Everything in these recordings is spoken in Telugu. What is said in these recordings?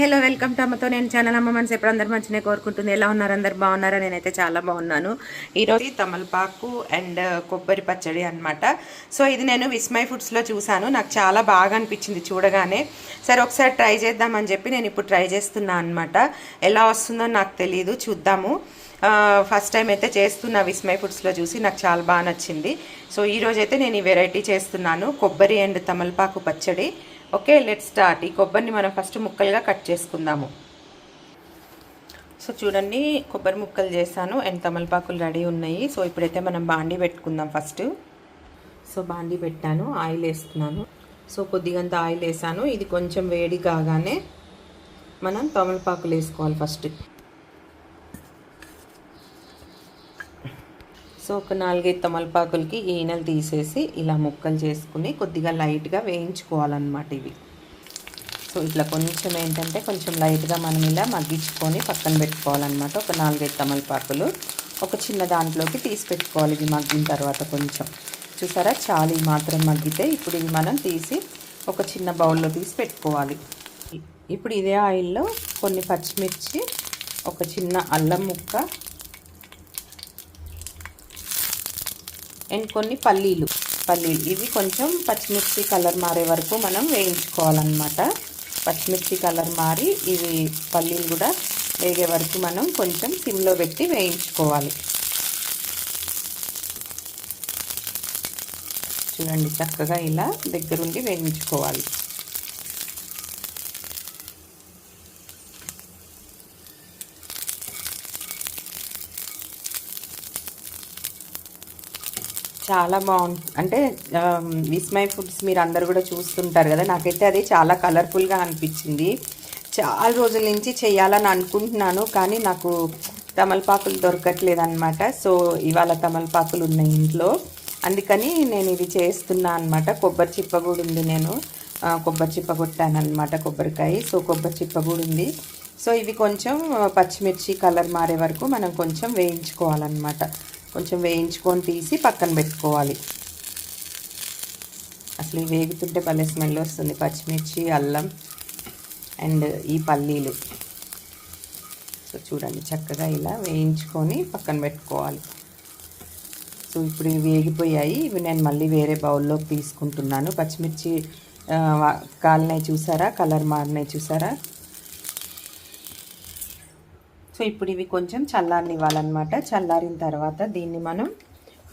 హలో వెల్కమ్ టు అమ్మతో నేను ఛానల్. అమ్మ మనసు ఎప్పుడు అందరు మంచిగా కోరుకుంటుంది. ఎలా ఉన్నారు? అందరు బాగున్నారా? నేనైతే చాలా బాగున్నాను. ఈరోజు తమలపాకు అండ్ కొబ్బరి పచ్చడి అన్నమాట. సో ఇది నేను విస్మయ్ ఫుడ్స్లో చూశాను. నాకు చాలా బాగా అనిపించింది చూడగానే. సరే ఒకసారి ట్రై చేద్దామని చెప్పి నేను ఇప్పుడు ట్రై చేస్తున్నాను అనమాట ఎలా వస్తుందో నాకు తెలియదు చూద్దాము. ఫస్ట్ టైం అయితే చేస్తున్నా విస్మయ్ ఫుడ్స్లో చూసి. నాకు చాలా బాగా నచ్చింది. సో ఈరోజైతే నేను ఈ వెరైటీ చేస్తున్నాను. కొబ్బరి అండ్ తమలపాకు పచ్చడి. ఓకే లెట్ స్టార్ట్ ఈ కొబ్బరిని మనం ఫస్ట్ ముక్కలుగా కట్ చేసుకుందాము. సో చూడండి కొబ్బరి ముక్కలు చేశాను. అండ్ తమలపాకులు రెడీ ఉన్నాయి. సో ఇప్పుడైతే మనం బాండీ పెట్టుకుందాం ఫస్ట్ సో బాండీ పెట్టాను. ఆయిల్ వేస్తున్నాను. సో కొద్దిగంత ఆయిల్ వేసాను ఇది కొంచెం వేడి కాగానే మనం తమలపాకులు వేసుకోవాలి ఫస్ట్ సో ఒక నాలుగైదు తమలపాకులకి ఈనెలు తీసేసి ఇలా ముక్కలు చేసుకుని కొద్దిగా లైట్గా వేయించుకోవాలన్నమాట ఇవి. సో ఇట్లా కొంచెం ఏంటంటే కొంచెం లైట్గా మనం ఇలా మగ్గించుకొని పక్కన పెట్టుకోవాలన్నమాట ఒక నాలుగైదు తమలపాకులు. ఒక చిన్న దాంట్లోకి తీసి పెట్టుకోవాలి ఇవి మగ్గిన తర్వాత కొంచెం. చూసారా? చాలు ఈ మాత్రం మగ్గితే ఇప్పుడు ఇవి మనం తీసి ఒక చిన్న బౌల్లో తీసి పెట్టుకోవాలి. ఇప్పుడు ఇదే ఆయిల్లో కొన్ని పచ్చిమిర్చి ఒక చిన్న అల్లం ముక్క అండ్ కొన్ని పల్లీలు. పల్లీలు. ఇవి కొంచెం పచ్చిమిర్చి కలర్ మారే వరకు మనం వేయించుకోవాలన్నమాట. పచ్చిమిర్చి కలర్ మారి ఇవి పల్లీలు కూడా వేగే వరకు మనం కొంచెం సిమ్లో పెట్టి వేయించుకోవాలి. చూడండి చక్కగా ఇలా దగ్గరుండి వేయించుకోవాలి. చాలా బాగుంటుంది అంటే విస్మయ్ ఫుడ్స్ మీరు అందరు కూడా చూస్తుంటారు కదా నాకైతే అది చాలా కలర్ఫుల్గా అనిపించింది. చాలా రోజుల నుంచి చేయాలని అనుకుంటున్నాను కానీ నాకు తమలపాకులు దొరకట్లేదు అనమాట సో ఇవాళ తమలపాకులు ఉన్నాయి ఇంట్లో. అందుకని నేను ఇది చేస్తున్నా అనమాట కొబ్బరి చిప్ప కూడా ఉంది నేను. కొబ్బరి చిప్ప కొట్టాను అనమాట కొబ్బరికాయ. సో కొబ్బరి చిప్ప కూడా ఉంది. సో ఇవి కొంచెం పచ్చిమిర్చి కలర్ మారే వరకు మనం కొంచెం వేయించుకోవాలన్నమాట. కొంచెం వేయించుకొని తీసి పక్కన పెట్టుకోవాలి. అసలు వేగుతుంటే భలే స్మెల్ వస్తుంది. పచ్చిమిర్చి అల్లం అండ్ ఈ పల్లీలు. సో చూడండి చక్కగా ఇలా వేయించుకొని పక్కన పెట్టుకోవాలి. సో ఇప్పుడు ఇవి వేగిపోయాయి. ఇవి నేను మళ్ళీ వేరే బౌల్లోకి తీసుకుంటున్నాను. పచ్చిమిర్చి కాలినాయి చూసారా? కలర్ మారినాయి చూసారా? సో ఇప్పుడు ఇవి కొంచెం చల్లారనివ్వాలన్నమాట. చల్లారిన తర్వాత దీన్ని మనం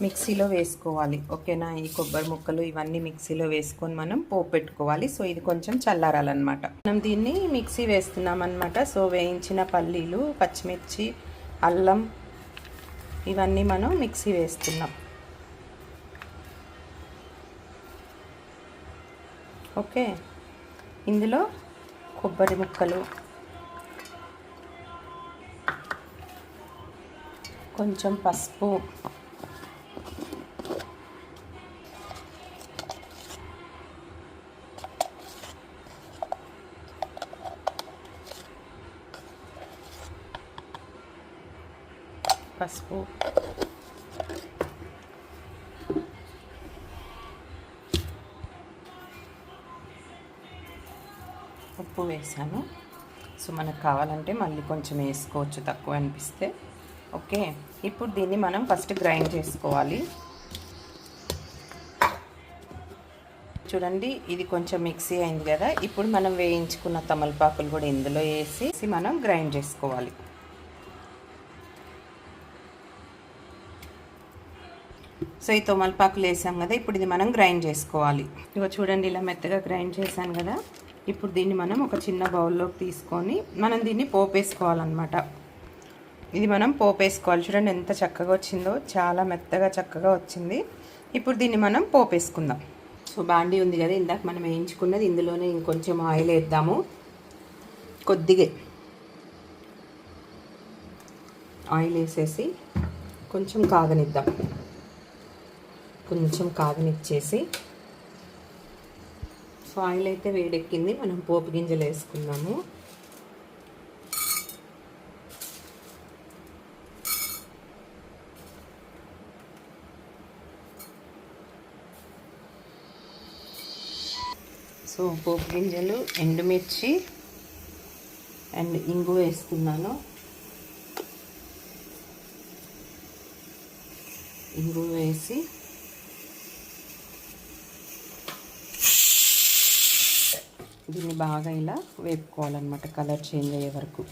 మిక్సీలో వేసుకోవాలి. ఓకేనా? ఈ కొబ్బరి ముక్కలు ఇవన్నీ మిక్సీలో వేసుకొని మనం పోపు పెట్టుకోవాలి. సో ఇది కొంచెం చల్లారాలన్నమాట. మనం దీన్ని మిక్సీ వేస్తున్నాం అనమాట సో వేయించిన పల్లీలు పచ్చిమిర్చి అల్లం ఇవన్నీ మనం మిక్సీ వేస్తున్నాం. ఓకే? ఇందులో కొబ్బరి ముక్కలు కొంచెం పసుపు. పసుపు. ఉప్పు వేసాను. సో మనకు కావాలంటే మళ్ళీ కొంచెం వేసుకోవచ్చు తక్కువ అనిపిస్తే. ఓకే. ఇప్పుడు దీన్ని మనం ఫస్ట్ గ్రైండ్ చేసుకోవాలి. చూడండి ఇది కొంచెం మిక్సీ అయింది కదా. ఇప్పుడు మనం వేయించుకున్న తమలపాకులు కూడా ఇందులో వేసి మనం గ్రైండ్ చేసుకోవాలి. సో ఈ తమలపాకులు వేసాం కదా ఇప్పుడు ఇది మనం గ్రైండ్ చేసుకోవాలి. ఇగో చూడండి ఇలా మెత్తగా గ్రైండ్ చేశాను కదా. ఇప్పుడు దీన్ని మనం ఒక చిన్న బౌల్లోకి తీసుకొని మనం దీన్ని పోపేసుకోవాలన్నమాట. ఇది మనం పోపు వేసుకోవాలి చూడండి ఎంత చక్కగా వచ్చిందో చాలా మెత్తగా చక్కగా వచ్చింది. ఇప్పుడు దీన్ని మనం పోపు వేసుకుందాం సో బాండీ ఉంది కదా ఇందాక మనం వేయించుకున్నది ఇందులోనే ఇంకొంచెం ఆయిల్ వేద్దాము. కొద్దిగా ఆయిల్ వేసేసి కొంచెం కాగనిద్దాం. కొంచెం కాగనిచ్చేసి సో ఆయిల్ అయితే వేడెక్కింది మనం పోపు గింజలు వేసుకుందాము. సో పోపు గింజలు ఎండుమిర్చి అండ్ ఇంగు వేస్తున్నాను. ఇంగు వేసి దీన్ని బాగా ఇలా వేపుకోవాలన్నమాట కలర్ చేంజ్ అయ్యే వరకు.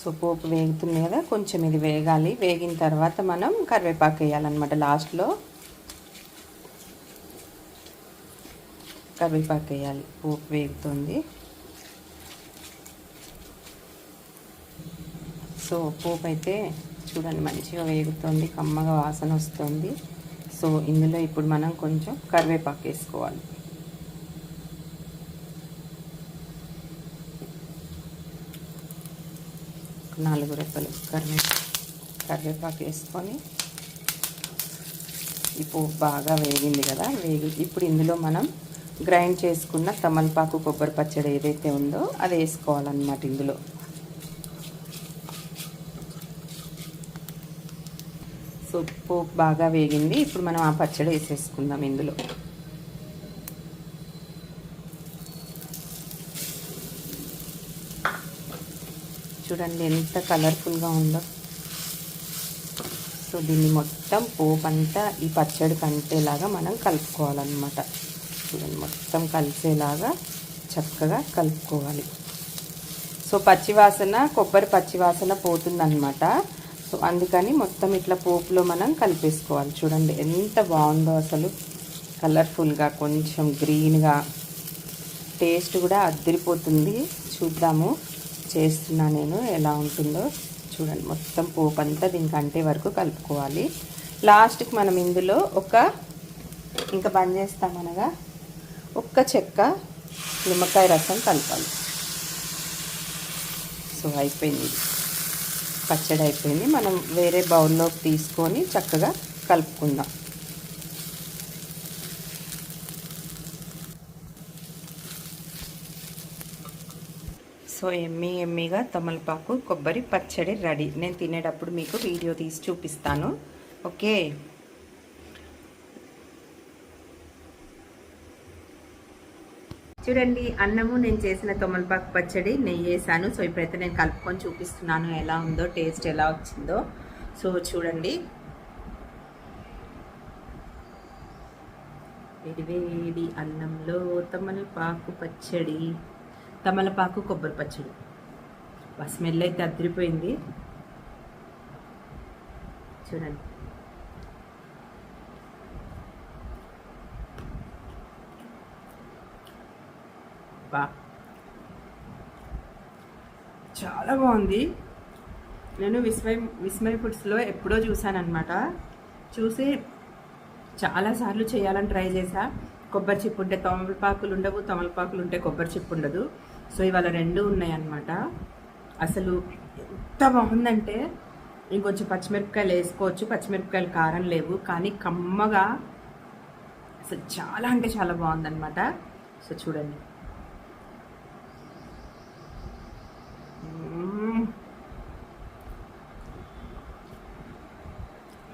సో పోపు వేగుతుంది కదా కొంచెం ఇది వేగాలి. వేగిన తర్వాత మనం కరివేపాకు వేయాలన్నమాట లాస్ట్లో. కరివేపాకు వేయాలి. పోపు వేగుతుంది. సో పోపు అయితే చూడండి మంచిగా వేగుతుంది కమ్మగా వాసన వస్తుంది. సో ఇందులో ఇప్పుడు మనం కొంచెం కరివేపాకు వేసుకోవాలి. నాలుగు రెప్పలు కరివే కరివేపాకు వేసుకొని ఈ పోపు బాగా వేగింది కదా వేగి ఇప్పుడు ఇందులో మనం గ్రైండ్ చేసుకున్న తమలపాకు కొబ్బరి పచ్చడి ఏదైతే ఉందో అది వేసుకోవాలన్నమాట ఇందులో. సో పోపు బాగా వేగింది ఇప్పుడు మనం ఆ పచ్చడి వేసేసుకుందాం ఇందులో. చూడండి ఎంత కలర్ఫుల్గా ఉందో. సో దీన్ని మొత్తం పోపు అంతా ఈ పచ్చడి కంటేలాగా మనం కలుపుకోవాలన్నమాట. చూడండి మొత్తం కలిసేలాగా చక్కగా కలుపుకోవాలి. సో పచ్చివాసన కొబ్బరి పచ్చివాసన పోతుందన్నమాట. సో అందుకని మొత్తం ఇట్లా పోపులో మనం కలిపేసుకోవాలి. చూడండి ఎంత బాగుందో అసలు. కలర్ఫుల్గా కొంచెం గ్రీన్గా. టేస్ట్ కూడా అద్దరిపోతుంది చూద్దాము. చేస్తున్నా నేను ఎలా ఉంటుందో చూడండి. మొత్తం పోపు అంతా దీనికి అంటే వరకు కలుపుకోవాలి. లాస్ట్కి మనం ఇందులో ఒక ఇంకా బంద్ చేస్తామనగా ఒక్క చెక్క నిమ్మకాయ రసం కలపాలి. సో అయిపోయింది. పచ్చడి అయిపోయింది. మనం వేరే బౌల్లోకి తీసుకొని చక్కగా కలుపుకుందాం. సో ఎమ్మీ ఎమ్మీగా తమలపాకు కొబ్బరి పచ్చడి రెడీ. నేను తినేటప్పుడు మీకు వీడియో తీసి చూపిస్తాను. ఓకే? చూడండి అన్నము నేను చేసిన తమలపాకు పచ్చడి నెయ్యి వేసాను సో ఇప్పుడైతే నేను కలుపుకొని చూపిస్తున్నాను ఎలా ఉందో టేస్ట్ ఎలా వచ్చిందో. సో చూడండి. వేడి అన్నంలో తమలపాకు పచ్చడి. తమలపాకు కొబ్బరి పచ్చడి. స్మెల్ అయితే అదిరిపోయింది. చూడండి. బా చాలా బాగుంది. నేను విస్మయ్ విస్మయ్ ఫుడ్స్లో ఎప్పుడో చూసానమాట చూసి చాలాసార్లు చేయాలని ట్రై చేశా. కొబ్బరి చిప్పు ఉంటే తమలపాకులు ఉండవు తమలపాకులు ఉంటే కొబ్బరి చిప్పు ఉండదు. సో ఇవాళ రెండు ఉన్నాయన్నమాట. అసలు ఎంత బాగుందంటే ఇంకొంచెం పచ్చిమిరపకాయలు వేసుకోవచ్చు పచ్చిమిరపకాయలు కారం లేవు కానీ కమ్మగా అసలు చాలా అంటే చాలా బాగుందన్నమాట. సో చూడండి.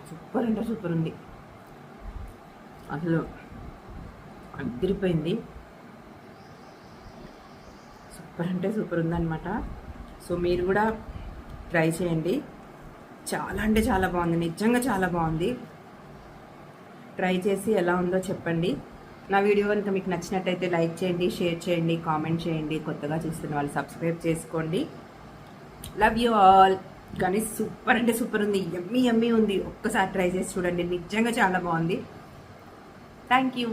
సూపర్ అంటే సూపర్ ఉంది. అసలు అదిరిపోయింది. సూపర్ అంటే సూపర్ ఉందన్నమాట. సో మీరు కూడా ట్రై చేయండి. చాలా అంటే చాలా బాగుంది. నిజంగా చాలా బాగుంది. ట్రై చేసి ఎలా ఉందో చెప్పండి. నా వీడియో కనుక మీకు నచ్చినట్టయితే లైక్ చేయండి షేర్ చేయండి కామెంట్ చేయండి. కొత్తగా చూస్తున్న వాళ్ళు సబ్స్క్రైబ్ చేసుకోండి. Love you all. కానీ సూపర్ అంటే సూపర్ ఉంది. ఎమ్మీ ఎమ్మీ ఉంది. ఒక్కసారి ట్రై చేసి చూడండి. నిజంగా చాలా బాగుంది. Thank you.